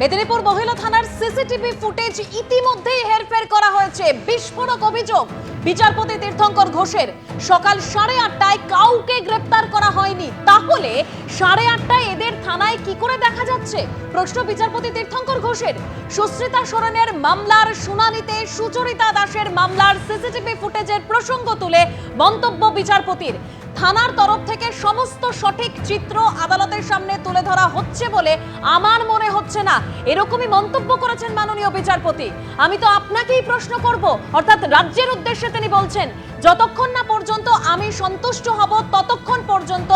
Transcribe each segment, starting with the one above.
মেদিনীপুর মহিলা থানার CCTV footage ইতিমধ্যেই হেরফের করা হয়েছে। বিস্ফোরক অভিযোগ, বিচারপতি তীর্থঙ্কর ঘোষের। সকাল সাড়ে আটটায় কাউকে গ্রেপ্তার করা হয়নি। তাহলে সাড়ে আটটায় এদের থানায় কি করে দেখা যাচ্ছে? প্রশ্ন বিচারপতি তীর্থঙ্কর ঘোষের। সুস্মিতা সোরেনের মামলার শুনানিতে সুচরিতা দাসের মামলার সিসিটিভি ফুটেজের প্রসঙ্গ তুলে মন্তব্য বিচারপতির। থানার তরফ থেকে সমস্ত সঠিক চিত্র আদালতের সামনে তুলে ধরা হচ্ছে বলে আমার মনে হচ্ছে না। এরকমই মন্তব্য করেছেন মাননীয় বিচারপতি। আমি তো আপনাকেই প্রশ্ন করব। অর্থাৎ রাজ্যের উদ্দেশ্যে তিনি বলছেন, যতক্ষণ না পর্যন্ত আমি সন্তুষ্ট হব, ততক্ষণ পর্যন্ত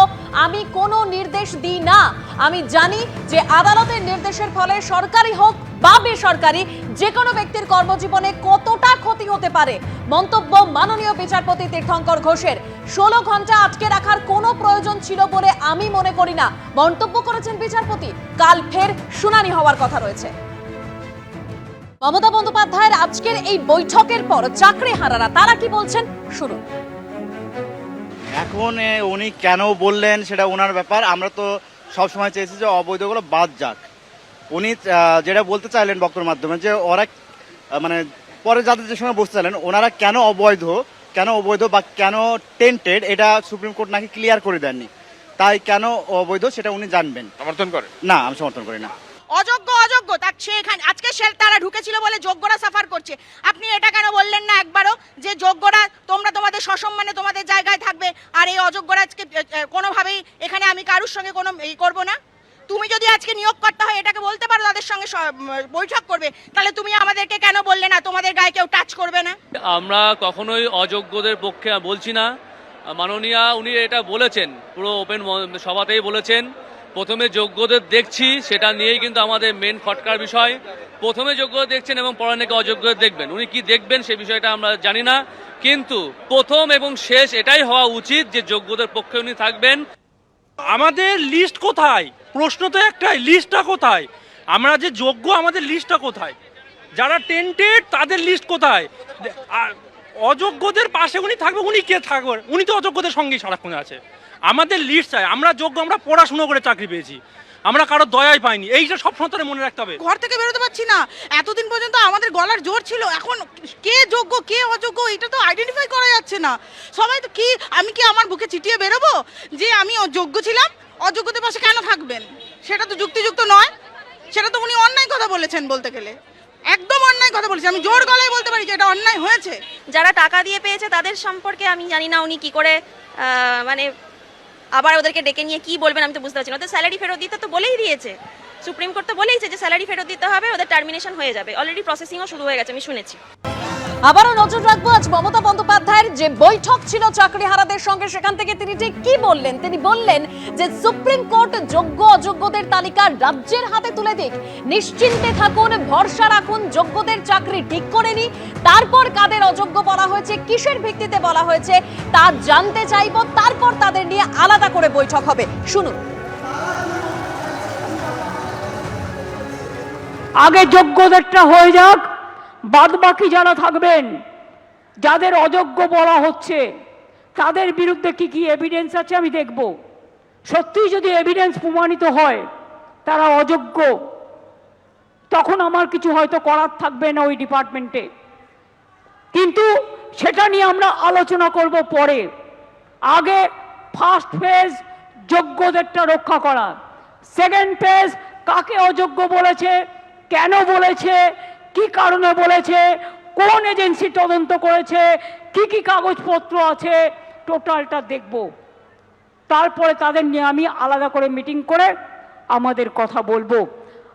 আমি কোনো নির্দেশ দিই না। আমি জানি যে আদালতের নির্দেশের ফলে সরকারি হোক বা বেসরকারি যে কোনো ব্যক্তির কর্মজীবনে কতটা ক্ষতি হতে পারে? মন্তব্য মাননীয় বিচারপতি তীর্থঙ্কর ঘোষের। ষোলো ঘণ্টা আটকে রাখার কোনো প্রয়োজন ছিল বলে আমি মনে করি না। মন্তব্য করেছেন বিচারপতি। কাল ফের শুনানি হওয়ার কথা রয়েছে। মমতা বন্দ্যোপাধ্যায়ের আজকের এই বৈঠকের পর চাকরি হারারা, তারা কি বলছেন? শুনুন। এখন উনি কেন বললেন সেটা ওনার ব্যাপার। আমরা তো সব সময় চেয়েছি যে অবৈধগুলো বাদ যাক। উনি যেটা বলতে চাইলেন বক্তব্যের মাধ্যমে যে ওরা মানে পরে যাদের যে সময় বসতে চাইলেন ওনারা কেন অবৈধ কেন অবৈধ বা কেন টেন্টেড এটা সুপ্রিম কোর্ট নাকি ক্লিয়ার করে দেননি। তাই কেন অবৈধ সেটা উনি জানবেন। সমর্থন করে? না আমি সমর্থন করি না। অযোগ্য অযোগ্য তার সে এখানে আজকে সে তারা ঢুকেছিল বলে যোগ্যরা সাফার করছে। আপনি এটা কেন বললেন না একবারও? যে যোগ্যরা তোমরা তোমাদের সসম্মানে তোমাদের জায়গায় থাকবে আর এই অযোগ্যরা আজকে কোনোভাবেই এখানে আমি কারুর সঙ্গে কোনো এই করব না? তুমি যদি আজকে নিয়োগ করতে হয় এটাকে বলতে পারো তাদের সঙ্গে বৈঠক করবে, তাহলে তুমি আমাদেরকে কেন বললে না? তোমাদের গায়ে কেউ টাচ করবে না? আমরা কখনোই অযোগ্যদের পক্ষে বলছি না। মাননীয়া, উনি এটা বলেছেন, পুরো ওপেন সভাতেই বলেছেন। প্রথমে যোগ্যদের দেখছি, সেটা নিয়েই কিন্তু আমাদের মেন খটকার বিষয়। প্রথমে যোগ্যদের দেখছেন এবং পরে নাকি অযোগ্যদের দেখবেন। উনি কি দেখবেন সে বিষয়টা আমরা জানি না। কিন্তু প্রথম এবং শেষ এটাই হওয়া উচিত যে যোগ্যদের পক্ষে উনি থাকবেন। আমাদের লিস্ট কোথায়? প্রশ্ন তো একটাই লিস্টটা কোথায়? আমরা যে যোগ্য, আমাদের লিস্টটা কোথায়? যারা টেন্টেড তাদের লিস্ট কোথায়? আর অযোগ্যদের পাশে উনি থাকবে, উনি কে থাকবেন উনি তো অযোগ্যদের সঙ্গেই সারাক্ষণ আছে। আমাদের লিস্ট চাই, আমরা যোগ্য, আমরা পড়াশুনো করে চাকরি পেয়েছি। আমরা কারও দয়াই পাইনি। এইটা সব সময় মনে রাখতে হবে। ঘর থেকে বেরোতে পারছি না। এতদিন পর্যন্ত আমাদের গলার জোর ছিল। এখন কে যোগ্য কে অযোগ্য এটা তো আইডেন্টিফাই করা যাচ্ছে না। সবাই তো কি আমি কি আমার বুকে চিটিয়ে বেরোবো? যে আমি অযোগ্য ছিলাম অযোগ্যদের পাশে কেন থাকবেন? সেটা তো যুক্তিযুক্ত নয়। সেটা তো উনি অন্যায় কথা বলেছেন বলতে গেলে। একদম অন্যায় কথা বলেছেন। আমি জোর গলায় বলতে পারি যে এটা অন্যায় হয়েছে। যারা টাকা দিয়ে পেয়েছে তাদের সম্পর্কে আমি জানি না উনি কি করে মানে আবার ওদেরকে ডেকে নিয়ে কি বলবেন আমি তো বুঝতে পারছি না। ওদের স্যালারি ফেরত দিতে তো বলেই দিয়েছে। সুপ্রিম কোর্ট তো বলেইছে যে স্যালারি ফেরত দিতে হবে, ওদের টার্মিনেশন হয়ে যাবে। অলরেডি প্রসেসিংও শুরু হয়ে গেছে, আমি শুনেছি। আবারও নজর রাখব আজ মমতা বন্দ্যোপাধ্যায়ের যে বৈঠক ছিল চাকরিহারাদের সঙ্গে, সেখান থেকে তিনি ঠিক কি বললেন? তিনি বললেন যে সুপ্রিম কোর্ট যোগ্য অযোগ্যদের তালিকা রাজ্যের হাতে তুলে দিক। নিশ্চিন্তে থাকুন, ভরসা রাখুন, যোগ্যদের চাকরি ঠিক করে নি তারপর কাদের অযোগ্য বলা হয়েছে, কিসের ভিত্তিতে বলা হয়েছে, তা জানতে চাইব। তারপর তাদের নিয়ে আলাদা করে বৈঠক হবে। শুনুন। আগে যোগ্যদেরটা হয়ে যাক বাদ বাকি যারা থাকবেন, যাদের অযোগ্য বলা হচ্ছে, তাদের বিরুদ্ধে কি কি এভিডেন্স আছে আমি দেখব। সত্যিই যদি এভিডেন্স প্রমাণিত হয়, তারা অযোগ্য, তখন আমার কিছু হয়তো করার থাকবে না ওই ডিপার্টমেন্টে কিন্তু সেটা নিয়ে আমরা আলোচনা করব পরে। আগে ফার্স্ট ফেজ যোগ্যদেরটা রক্ষা করা। সেকেন্ড ফেজ কাকে অযোগ্য বলেছে, কেন বলেছে কি কারণে বলেছে? কোন এজেন্সি তদন্ত করেছে? কি কি কাগজপত্র আছে? টোটালটা দেখব। তারপরে তাদের নিয়ে আমি আলাদা করে মিটিং করে আমাদের কথা বলব।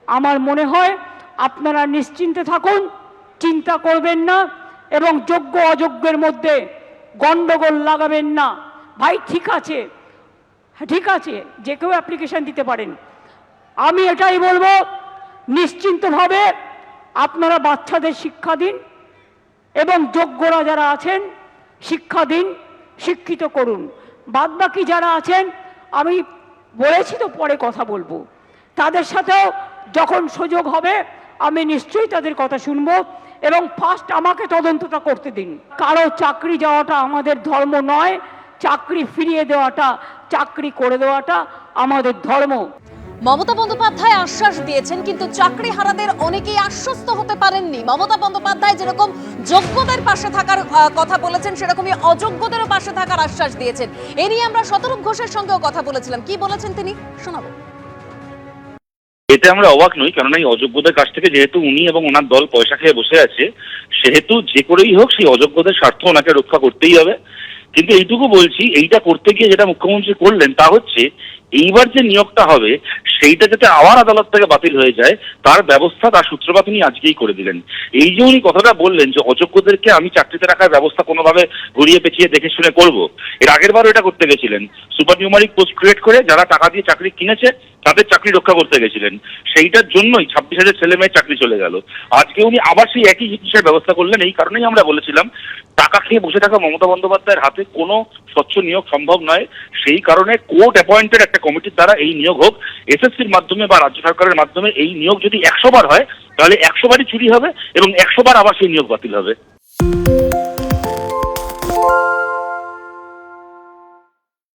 আমার মনে হয় আপনারা নিশ্চিন্তে থাকুন চিন্তা করবেন না এবং যোগ্য অযোগ্যের মধ্যে গন্ডগোল লাগাবেন না। ভাই ঠিক আছে। হ্যাঁ, ঠিক আছে। যে কেউ অ্যাপ্লিকেশন দিতে পারেন। আমি এটাই বলব নিশ্চিন্তভাবে আপনারা বাচ্চাদের শিক্ষা দিন এবং যোগ্যরা যারা আছেন, শিক্ষা দিন, শিক্ষিত করুন। বাদবাকি যারা আছেন, আমি বলেছি তো পরে কথা বলব। তাদের সাথেও যখন সুযোগ হবে, আমি নিশ্চয়ই তাদের কথা শুনব এবং ফার্স্ট আমাকে তদন্তটা করতে দিন। কারও চাকরি যাওয়াটা আমাদের ধর্ম নয়, চাকরি ফিরিয়ে দেওয়াটা, চাকরি করে দেওয়াটা আমাদের ধর্ম। মমতা বন্দ্যোপাধ্যায় আশ্বাস দিয়েছেন, কিন্তু চাকরি হারাদের অনেকেই আশ্বস্ত হতে পারেননি। মমতা বন্দ্যোপাধ্যায় যেরকম যোগ্যদের পাশে থাকার কথা বলেছেন, সেরকমই অযোগ্যদেরও পাশে থাকার আশ্বাস দিয়েছেন। এ নিয়ে আমরা শতরূপ ঘোষের সঙ্গেও কথা বলেছিলাম। কি বলেছেন তিনি? শোনাবো। এতে আমরা অবাক নই, কেননা এই অযোগ্যদের কাছ থেকে যেহেতু উনি এবং ওনার দল পয়সা খেয়ে বসে আছে, সেহেতু যে করেই হোক সেই অযোগ্যদের স্বার্থ ওনাকে রক্ষা করতেই হবে। কিন্তু এইটুকু বলছি, এইটা করতে গিয়ে যেটা মুখ্যমন্ত্রী করলেন তা হচ্ছে এইবার যে নিয়োগটা হবে, সেইটা যাতে আবার আদালত থেকে বাতিল হয়ে যায়, তার ব্যবস্থা, তার সূত্রপাত উনি আজকেই করে দিলেন। এই যে উনি কথাটা বললেন যে অযোগ্যদেরকে আমি চাকরিতে রাখার ব্যবস্থা কোনোভাবে ঘুরিয়ে পেঁচিয়ে দেখে শুনে করব, এর আগের বারও এটা করতে গেছিলেন। সুপার নিউমারিক পোস্ট ক্রিয়েট করে যারা টাকা দিয়ে চাকরি কিনেছে, তাদের চাকরি রক্ষা করতে গেছিলেন। সেইটার জন্যই ছাব্বিশ হাজার ছেলে মেয়ের চাকরি চলে গেল। আজকে উনি আবার সেই একই জিনিসের ব্যবস্থা করলেন, এই কারণেই আমরা বলেছিলাম টাকা খেয়ে বসে থাকা মমতা বন্দ্যোপাধ্যায়ের হাতে কোনো স্বচ্ছ নিয়োগ সম্ভব নয়। সেই কারণে কোর্ট অ্যাপয়েন্টেড একটা কমিটির দ্বারা এই নিয়োগ হোক। এসএসসির মাধ্যমে বা রাজ্য সরকারের মাধ্যমে এই নিয়োগ যদি একশো বার হয়, তাহলে একশো বারই চুরি হবে এবং একশো বার আবার সেই নিয়োগ বাতিল হবে।